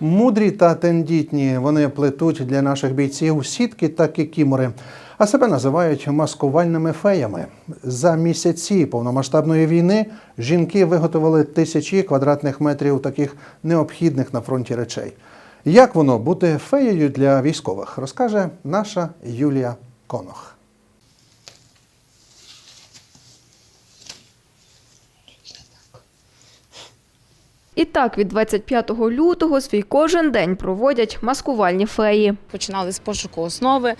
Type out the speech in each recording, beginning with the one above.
Мудрі та тендітні вони плетуть для наших бійців сітки та кікімори, а себе називають маскувальними феями. За місяці повномасштабної війни жінки виготовили тисячі квадратних метрів таких необхідних на фронті речей. Як воно бути феєю для військових, розкаже наша Юлія Конох. І так від 25 лютого свій кожен день проводять маскувальні феї. Починали з пошуку основи,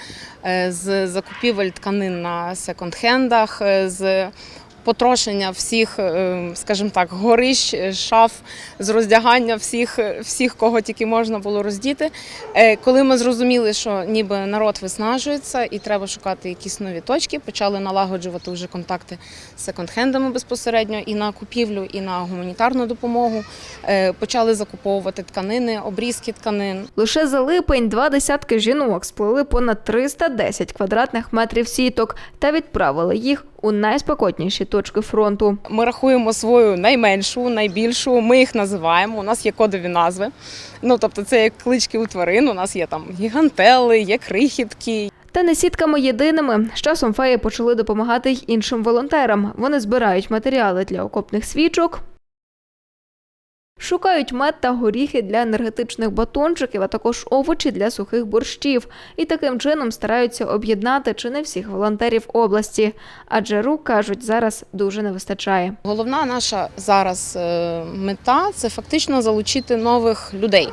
е, з закупівель тканин на секонд-хендах, е, з потрошення всіх, е, скажімо так, горищ, е, шаф, з роздягання всіх, е, всіх, кого тільки можна було роздіти. Коли ми зрозуміли, що ніби народ виснажується і треба шукати якісь нові точки, почали налагоджувати вже контакти з секонд-хендами безпосередньо і на купівлю, і на гуманітарну допомогу. Почали закуповувати тканини, обрізки тканин. Лише за липень два десятки жінок сплели понад 310 квадратних метрів сіток та відправили їх у найспекотніші точки фронту. Ми рахуємо свою найменшу, найбільшу. Ми їх називаємо. У нас є кодові назви. Ну тобто, це як клички у тварин. У нас є там гігантели, є крихітки. Та не сітками єдиними. З часом феї почали допомагати й іншим волонтерам. Вони збирають матеріали для окопних свічок. Шукають мед та горіхи для енергетичних батончиків, а також овочі для сухих борщів. І таким чином стараються об'єднати чи не всіх волонтерів області. Адже рук кажуть, зараз дуже не вистачає. Головна наша зараз е, мета це фактично залучити нових людей.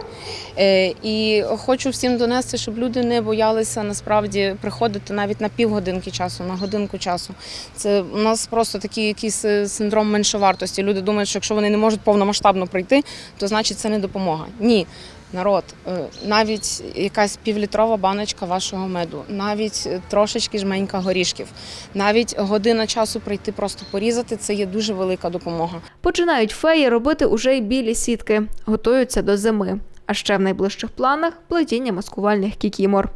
Е, І хочу всім донести, щоб люди не боялися насправді приходити навіть на півгодинки часу, на годинку часу. Це у нас просто такий якийсь е, синдром меншовартості. Люди думають, що якщо вони не можуть повномасштабно прийти, то значить це не допомога. Ні. Народ, е, навіть якась півлітрова баночка вашого меду, навіть е, трошечки жменька горішків, навіть година часу прийти просто порізати це є дуже велика допомога. Починають феї робити уже й білі сітки, готуються до зими. А ще в найближчих планах плетіння маскувальних кікімор.